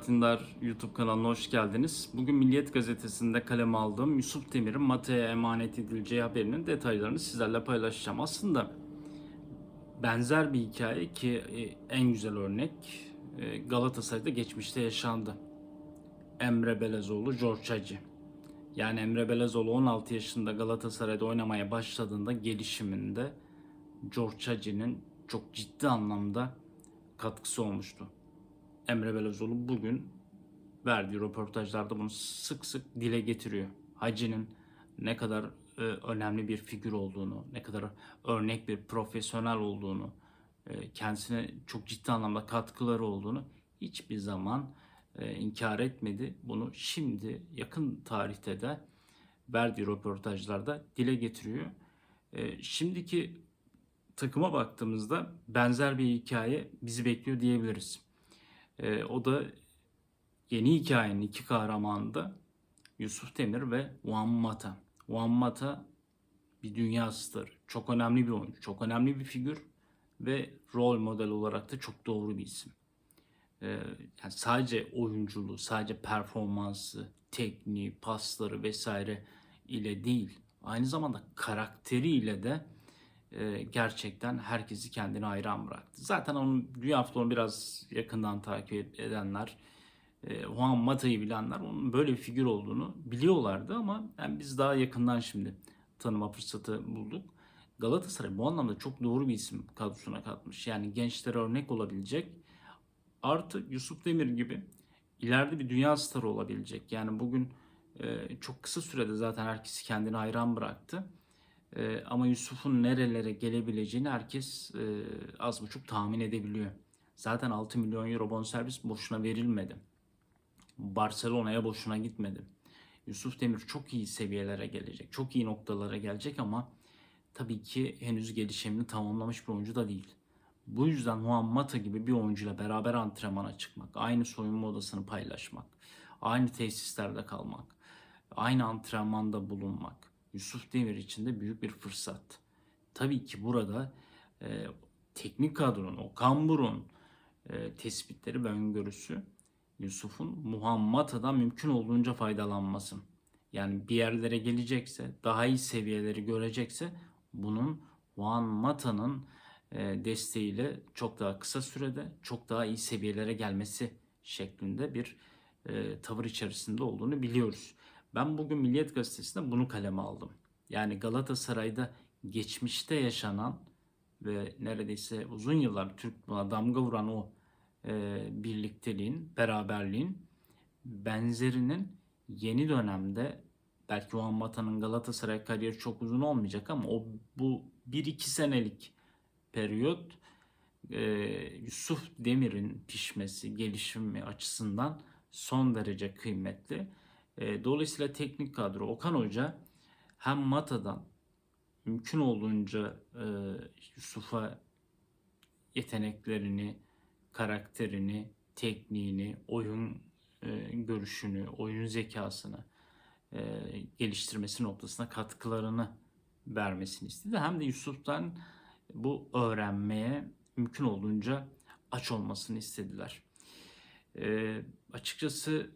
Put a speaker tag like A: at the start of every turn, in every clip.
A: Tindar YouTube kanalına hoş geldiniz. Bugün Milliyet Gazetesi'nde kaleme aldığım Yusuf Demir'in Mate'ye emanet edileceği haberinin detaylarını sizlerle paylaşacağım. Aslında benzer bir hikaye ki e, en güzel örnek e, Galatasaray'da geçmişte yaşandı. Emre Belezoğlu, George Hagi. Yani Emre Belezoğlu 16 yaşında Galatasaray'da oynamaya başladığında gelişiminde George Hagi'nin çok ciddi anlamda katkısı olmuştu. Emre Belözoğlu bugün verdiği röportajlarda bunu sık sık dile getiriyor. Hacı'nın ne kadar e, önemli bir figür olduğunu, ne kadar örnek bir profesyonel olduğunu, e, kendisine çok ciddi anlamda katkıları olduğunu hiçbir zaman e, inkar etmedi. Bunu şimdi yakın tarihte de verdiği röportajlarda dile getiriyor. E, şimdiki takıma baktığımızda benzer bir hikaye bizi bekliyor diyebiliriz. Ee, o da yeni hikayenin iki kahramanı da Yusuf Demir ve Juan Mata. Juan Mata bir dünya starı. Çok önemli bir oyuncu. Çok önemli bir figür ve rol model olarak da çok doğru bir isim. Ee, yani sadece oyunculuğu, sadece performansı, tekniği, pasları vesaire ile değil, aynı zamanda karakteriyle de e, gerçekten herkesi kendine hayran bıraktı. Zaten onun dünya futbolunu biraz yakından takip edenler, e, Juan Mata'yı bilenler onun böyle bir figür olduğunu biliyorlardı ama yani biz daha yakından şimdi tanıma fırsatı bulduk. Galatasaray bu anlamda çok doğru bir isim kadrosuna katmış. Yani gençlere örnek olabilecek. Artı Yusuf Demir gibi ileride bir dünya starı olabilecek. Yani bugün e, çok kısa sürede zaten herkesi kendine hayran bıraktı. E, ama Yusuf'un nerelere gelebileceğini herkes e, az buçuk tahmin edebiliyor. Zaten 6 milyon euro bonservis boşuna verilmedi. Barcelona'ya boşuna gitmedi. Yusuf Demir çok iyi seviyelere gelecek. Çok iyi noktalara gelecek ama tabii ki henüz gelişimini tamamlamış bir oyuncu da değil. Bu yüzden Juan Mata gibi bir oyuncuyla beraber antrenmana çıkmak, aynı soyunma odasını paylaşmak, aynı tesislerde kalmak, aynı antrenmanda bulunmak, Yusuf Demir için de büyük bir fırsat. Tabii ki burada e, teknik kadronun, Okan Burun e, tespitleri ve öngörüsü Yusuf'un Muhammad'dan mümkün olduğunca faydalanması. Yani bir yerlere gelecekse, daha iyi seviyeleri görecekse bunun Juan Mata'nın e, desteğiyle çok daha kısa sürede çok daha iyi seviyelere gelmesi şeklinde bir e, tavır içerisinde olduğunu biliyoruz. Ben bugün Milliyet Gazetesi'nde bunu kaleme aldım. Yani Galatasaray'da geçmişte yaşanan ve neredeyse uzun yıllar Türk buna damga vuran o e, birlikteliğin, beraberliğin benzerinin yeni dönemde belki o Mata'nın Galatasaray kariyeri çok uzun olmayacak ama o bu 1-2 senelik periyot e, Yusuf Demir'in pişmesi, gelişimi açısından son derece kıymetli. E, dolayısıyla teknik kadro Okan Hoca hem Mata'dan mümkün olduğunca e, Yusuf'a yeteneklerini, karakterini, tekniğini, oyun e, görüşünü, oyun zekasını e, geliştirmesi noktasına katkılarını vermesini istedi. Hem de Yusuf'tan bu öğrenmeye mümkün olduğunca aç olmasını istediler. Açıkçası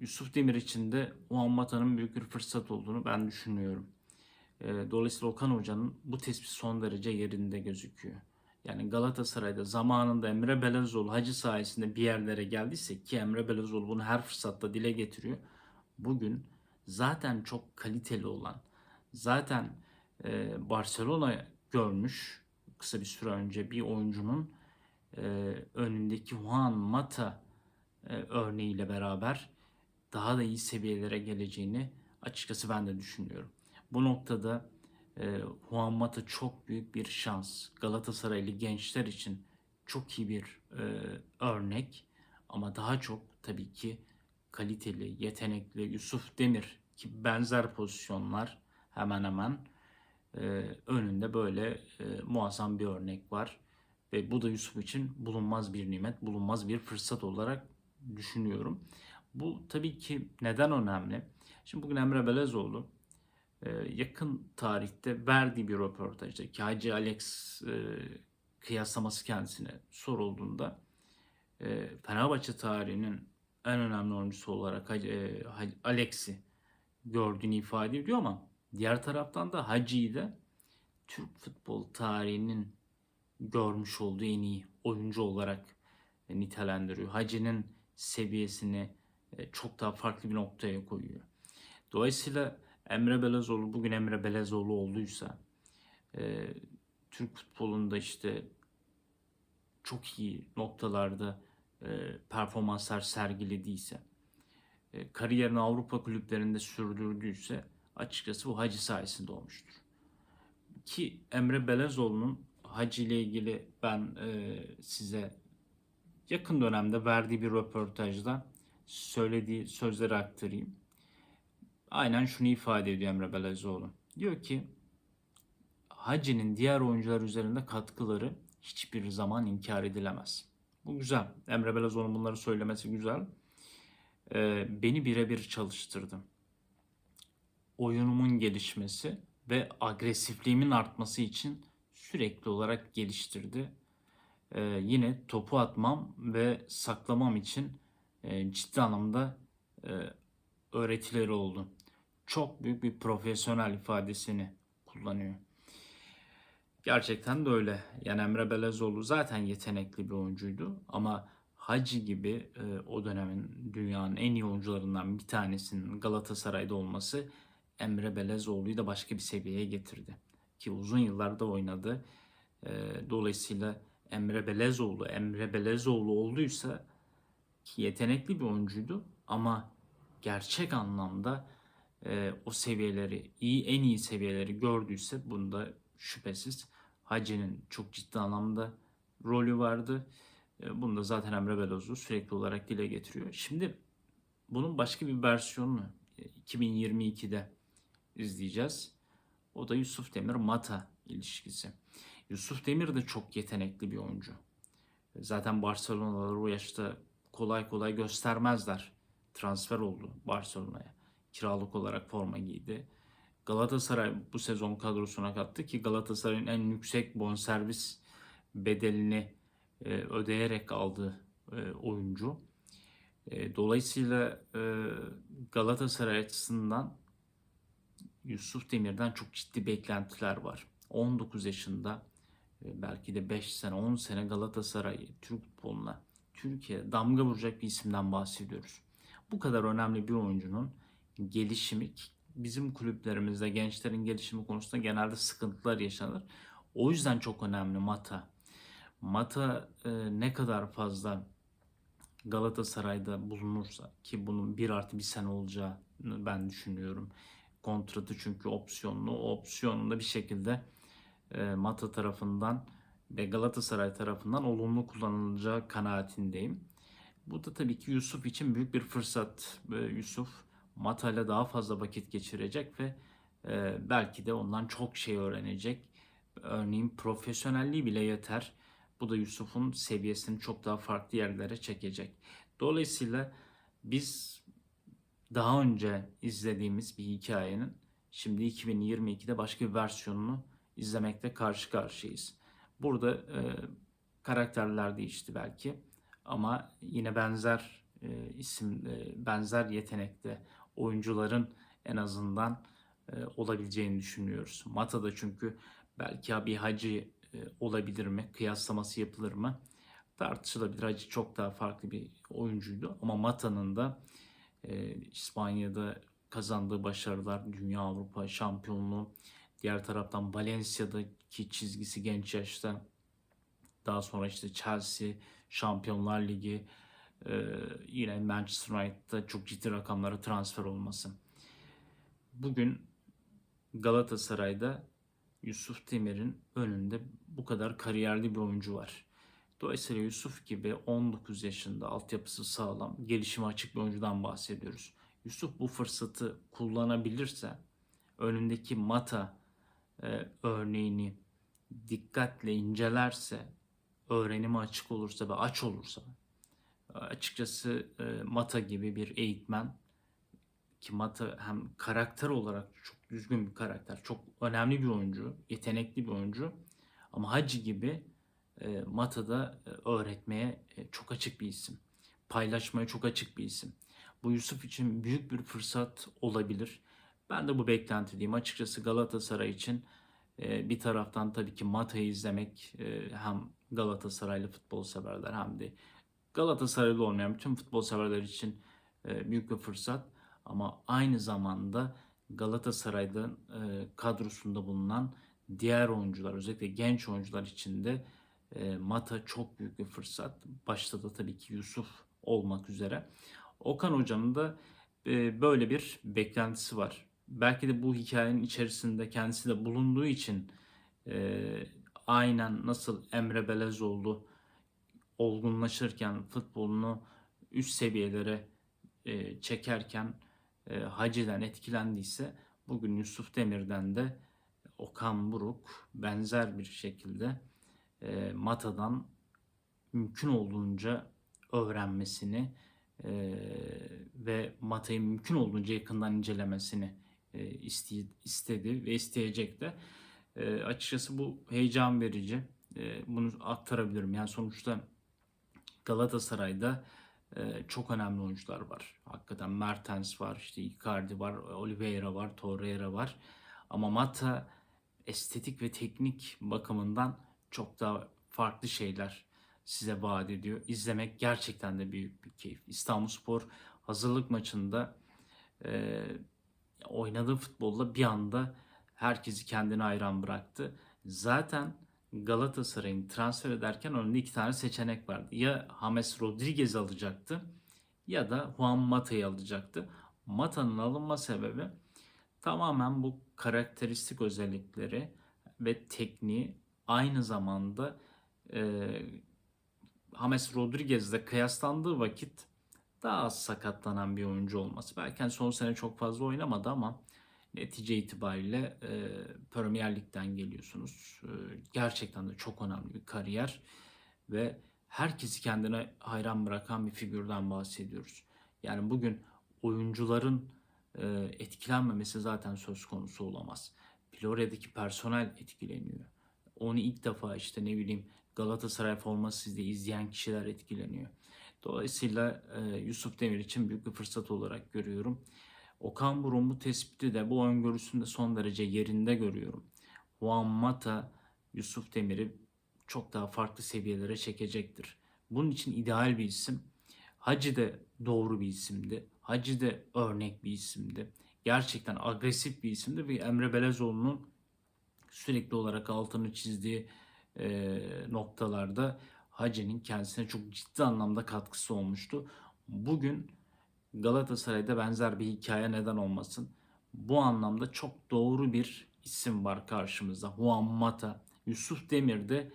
A: Yusuf Demir için de Juan Mata'nın büyük bir fırsat olduğunu ben düşünüyorum. Dolayısıyla Okan Hoca'nın bu tespit son derece yerinde gözüküyor. Yani Galatasaray'da zamanında Emre Belezoğlu Hacı sayesinde bir yerlere geldiyse ki Emre Belezoğlu bunu her fırsatta dile getiriyor. Bugün zaten çok kaliteli olan, zaten Barcelona görmüş kısa bir süre önce bir oyuncunun önündeki Juan Mata örneğiyle beraber daha da iyi seviyelere geleceğini açıkçası ben de düşünüyorum. Bu noktada e, Juan Mata çok büyük bir şans. Galatasaraylı gençler için çok iyi bir e, örnek ama daha çok tabii ki kaliteli, yetenekli Yusuf Demir ki benzer pozisyonlar hemen hemen e, önünde böyle e, muazzam bir örnek var. Ve bu da Yusuf için bulunmaz bir nimet, bulunmaz bir fırsat olarak düşünüyorum. Bu tabii ki neden önemli? Şimdi bugün Emre Belezoğlu e, yakın tarihte verdiği bir röportajda Hacı Alex e, kıyaslaması kendisine sorulduğunda e, Fenerbahçe tarihinin en önemli oyuncusu olarak Alex'i gördüğünü ifade ediyor ama diğer taraftan da Hacı'yı da Türk futbol tarihinin görmüş olduğu en iyi oyuncu olarak nitelendiriyor. Hacı'nın seviyesini e, çok daha farklı bir noktaya koyuyor. Dolayısıyla Emre Belezoğlu bugün Emre Belezoğlu olduysa e, Türk futbolunda işte çok iyi noktalarda e, performanslar sergilediyse, kariyerini Avrupa kulüplerinde sürdürdüyse açıkçası bu Hacı sayesinde olmuştur. Ki Emre Belezoğlu'nun Hacı ile ilgili ben size yakın dönemde verdiği bir röportajda söylediği sözleri aktarayım. Aynen şunu ifade ediyor Emre Belezoğlu. Diyor ki Hacı'nin diğer oyuncular üzerinde katkıları hiçbir zaman inkar edilemez. Bu güzel. Emre Belezoğlu'nun bunları söylemesi güzel. Ee, beni birebir çalıştırdı. Oyunumun gelişmesi ve agresifliğimin artması için sürekli olarak geliştirdi. Ee, yine topu atmam ve saklamam için e, ciddi anlamda e, öğretileri oldu. Çok büyük bir profesyonel ifadesini kullanıyor. Gerçekten de öyle. Yani Emre Belezoğlu zaten yetenekli bir oyuncuydu ama Hacı gibi e, o dönemin dünyanın en iyi oyuncularından bir tanesinin Galatasaray'da olması Emre Belezoğlu'yu da başka bir seviyeye getirdi. Ki uzun yıllarda oynadı. E, dolayısıyla Emre Belezoğlu, Emre Belezoğlu olduysa ki yetenekli bir oyuncuydu ama gerçek anlamda e, o seviyeleri, iyi en iyi seviyeleri gördüyse bunda şüphesiz Hacı'nın çok ciddi anlamda rolü vardı. E, bunu da zaten Emre Belözoğlu sürekli olarak dile getiriyor. Şimdi bunun başka bir versiyonunu e, 2022'de izleyeceğiz. O da Yusuf Demir Mata ilişkisi. Yusuf Demir de çok yetenekli bir oyuncu. Zaten Barcelona'lar o yaşta kolay kolay göstermezler. Transfer oldu Barcelona'ya. Kiralık olarak forma giydi. Galatasaray bu sezon kadrosuna kattı ki Galatasaray'ın en yüksek bonservis bedelini e, ödeyerek aldığı e, oyuncu. E, dolayısıyla Galatasaray açısından Yusuf Demir'den çok ciddi beklentiler var. 19 yaşında belki de 5 sene 10 sene Galatasaray Türk futboluna Türkiye damga vuracak bir isimden bahsediyoruz. Bu kadar önemli bir oyuncunun gelişimi bizim kulüplerimizde gençlerin gelişimi konusunda genelde sıkıntılar yaşanır. O yüzden çok önemli Mata. Mata e, ne kadar fazla Galatasaray'da bulunursa ki bunun bir artı bir sene olacağını ben düşünüyorum. Kontratı çünkü opsiyonlu. O opsiyonunda bir şekilde e, Mata tarafından ve Galatasaray tarafından olumlu kullanılacağı kanaatindeyim. Bu da tabii ki Yusuf için büyük bir fırsat. E, Yusuf Mata ile daha fazla vakit geçirecek ve e, belki de ondan çok şey öğrenecek. Örneğin profesyonelliği bile yeter. Bu da Yusuf'un seviyesini çok daha farklı yerlere çekecek. Dolayısıyla biz daha önce izlediğimiz bir hikayenin şimdi 2022'de başka bir versiyonunu izlemekte karşı karşıyayız. Burada e, karakterler değişti belki ama yine benzer e, isim, e, benzer yetenekte oyuncuların en azından e, olabileceğini düşünüyoruz. Mata'da çünkü belki abi Hacı e, olabilir mi? Kıyaslaması yapılır mı? Tartışılabilir. Hacı çok daha farklı bir oyuncuydu ama Mata'nın da e, İspanya'da kazandığı başarılar, Dünya Avrupa şampiyonluğu, diğer taraftan Valencia'daki çizgisi genç yaşta, daha sonra işte Chelsea, Şampiyonlar Ligi, ee, yine Manchester United'da çok ciddi rakamlara transfer olması. Bugün Galatasaray'da Yusuf Demir'in önünde bu kadar kariyerli bir oyuncu var. Dolayısıyla Yusuf gibi 19 yaşında altyapısı sağlam, gelişime açık bir oyuncudan bahsediyoruz. Yusuf bu fırsatı kullanabilirse önündeki Mata e, örneğini dikkatle incelerse, öğrenime açık olursa ve aç olursa açıkçası e, Mata gibi bir eğitmen ki Mata hem karakter olarak çok düzgün bir karakter, çok önemli bir oyuncu, yetenekli bir oyuncu ama Hacı gibi e, Mata'da e, öğretmeye çok açık bir isim. paylaşmaya çok açık bir isim. Bu Yusuf için büyük bir fırsat olabilir. Ben de bu beklentideyim. Açıkçası Galatasaray için e, bir taraftan tabii ki Mata'yı izlemek e, hem Galatasaraylı futbol severler hem de Galatasaraylı olmayan bütün futbol severler için e, büyük bir fırsat. Ama aynı zamanda Galatasaray'da e, kadrosunda bulunan diğer oyuncular özellikle genç oyuncular için de Mata çok büyük bir fırsat. Başta da tabii ki Yusuf olmak üzere. Okan Hoca'nın da böyle bir beklentisi var. Belki de bu hikayenin içerisinde kendisi de bulunduğu için e, aynen nasıl Emre Belezoğlu olgunlaşırken futbolunu üst seviyelere e, çekerken e, Hacı'den etkilendiyse bugün Yusuf Demir'den de Okan Buruk benzer bir şekilde e, Mata'dan mümkün olduğunca öğrenmesini e, ve Mata'yı mümkün olduğunca yakından incelemesini istedi ve isteyecek de. E, açıkçası bu heyecan verici. E, bunu aktarabilirim. Yani sonuçta Galatasaray'da e, çok önemli oyuncular var. Hakikaten Mertens var, işte Icardi var, Oliveira var, Torreira var. Ama Mata estetik ve teknik bakımından çok daha farklı şeyler size vaat ediyor. İzlemek gerçekten de büyük bir keyif. İstanbulspor hazırlık maçında e, oynadığı futbolla bir anda herkesi kendine hayran bıraktı. Zaten Galatasaray'ın transfer ederken önünde iki tane seçenek vardı. Ya James Rodriguez alacaktı ya da Juan Mata'yı alacaktı. Mata'nın alınma sebebi tamamen bu karakteristik özellikleri ve tekniği aynı zamanda e, James Rodriguez'le kıyaslandığı vakit daha az sakatlanan bir oyuncu olması. Belki hani son sene çok fazla oynamadı ama netice itibariyle e, Premier Lig'den geliyorsunuz. E, gerçekten de çok önemli bir kariyer ve herkesi kendine hayran bırakan bir figürden bahsediyoruz. Yani bugün oyuncuların e, etkilenmemesi zaten söz konusu olamaz. Florya'daki personel etkileniyor. Onu ilk defa işte ne bileyim Galatasaray formasıyla izleyen kişiler etkileniyor. Dolayısıyla e, Yusuf Demir için büyük bir fırsat olarak görüyorum. Okan Buruk'un bu tespiti de bu öngörüsünü de son derece yerinde görüyorum. Juan Mata Yusuf Demir'i çok daha farklı seviyelere çekecektir. Bunun için ideal bir isim. Hacı de doğru bir isimdi. Hacı de örnek bir isimdi. Gerçekten agresif bir isimdi ve Emre Belezoğlu'nun sürekli olarak altını çizdiği e, noktalarda Hacı'nın kendisine çok ciddi anlamda katkısı olmuştu. Bugün Galatasaray'da benzer bir hikaye neden olmasın. Bu anlamda çok doğru bir isim var karşımızda. Juan Mata. Yusuf Demir de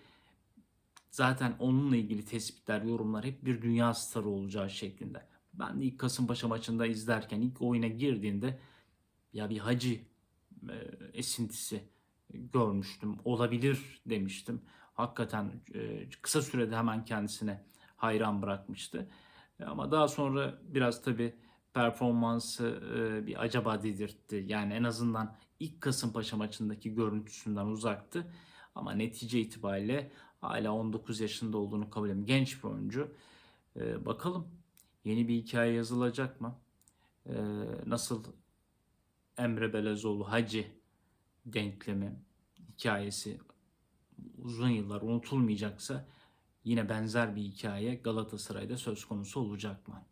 A: zaten onunla ilgili tespitler, yorumlar hep bir dünya starı olacağı şeklinde. Ben de ilk Kasımpaşa maçında izlerken ilk oyuna girdiğinde ya bir hacı esintisi görmüştüm. Olabilir demiştim. Hakikaten e, kısa sürede hemen kendisine hayran bırakmıştı. E, Ama daha sonra biraz tabi performansı e, bir acaba dedirtti. Yani en azından ilk Kasımpaşa maçındaki görüntüsünden uzaktı. Ama netice itibariyle hala 19 yaşında olduğunu kabul ediyorum. Genç bir oyuncu. Bakalım yeni bir hikaye yazılacak mı? Nasıl Emre Belezoğlu Hacı denklemi hikayesi uzun yıllar unutulmayacaksa yine benzer bir hikaye Galatasaray'da söz konusu olacak mı?